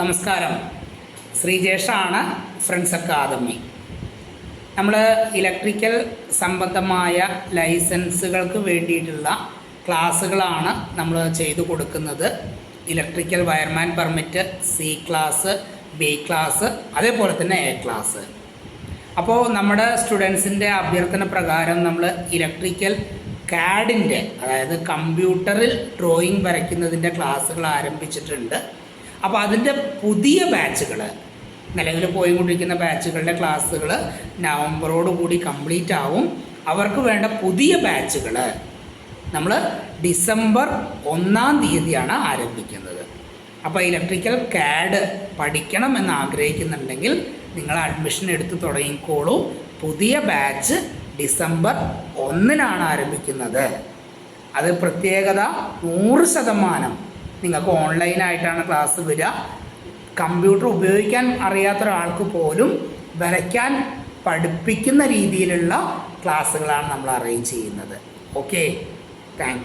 നമസ്കാരം. ശ്രീജേഷാണ് friends academy. നമ്മൾ ഇലക്ട്രിക്കൽ സംബന്ധമായ ലൈസൻസുകൾക്ക് വേണ്ടിയിട്ടുള്ള ക്ലാസ്സുകളാണ് നമ്മൾ ചെയ്തു കൊടുക്കുന്നത്. Electrical wireman permit C class B class അതേപോലെ തന്നെ എ ക്ലാസ്. അപ്പോൾ നമ്മുടെ സ്റ്റുഡൻസിന്റെ അഭ്യർത്ഥന പ്രകാരം നമ്മൾ ഇലക്ട്രിക്കൽ കാഡിന്റെ അതായത് കമ്പ്യൂട്ടറിൽ ഡ്രോയിങ് വരയ്ക്കുന്നതിന്റെ ക്ലാസ്സുകൾ ആരംഭിച്ചിട്ടുണ്ട്. അപ്പോൾ അതിന്റെ പുതിയ ബാച്ചുകൾ നിലവിൽ പോയിക്കൊണ്ടിരിക്കുന്ന ബാച്ചുകളുടെ ക്ലാസ്സുകൾ നവംബറോട് കൂടി കംപ്ലീറ്റ് ആവും. അവർക്ക് വേണ്ട പുതിയ ബാച്ചുകൾ നമ്മൾ ഡിസംബർ ഒന്നാം തീയതിയാണ് ആരംഭിക്കുന്നത്. അപ്പോൾ ഇലക്ട്രിക്കൽ കാഡ് പഠിക്കണം എന്ന് ആഗ്രഹിക്കുന്നുണ്ടെങ്കിൽ നിങ്ങൾ അഡ്മിഷൻ എടുത്ത് തുടങ്ങിക്കോളൂ. പുതിയ ബാച്ച് ഡിസംബർ ഒന്നിനാണ് ആരംഭിക്കുന്നത്. അത് പ്രത്യേകത നൂറ് ശതമാനം നിങ്ങൾക്ക് ഓൺലൈനായിട്ടാണ് ക്ലാസ് വരിക. കമ്പ്യൂട്ടർ ഉപയോഗിക്കാൻ അറിയാത്ത ഒരാൾക്ക് പോലും വരയ്ക്കാൻ പഠിപ്പിക്കുന്ന രീതിയിലുള്ള ക്ലാസ്സുകളാണ് നമ്മൾ അറേഞ്ച് ചെയ്യുന്നത്. Okay thank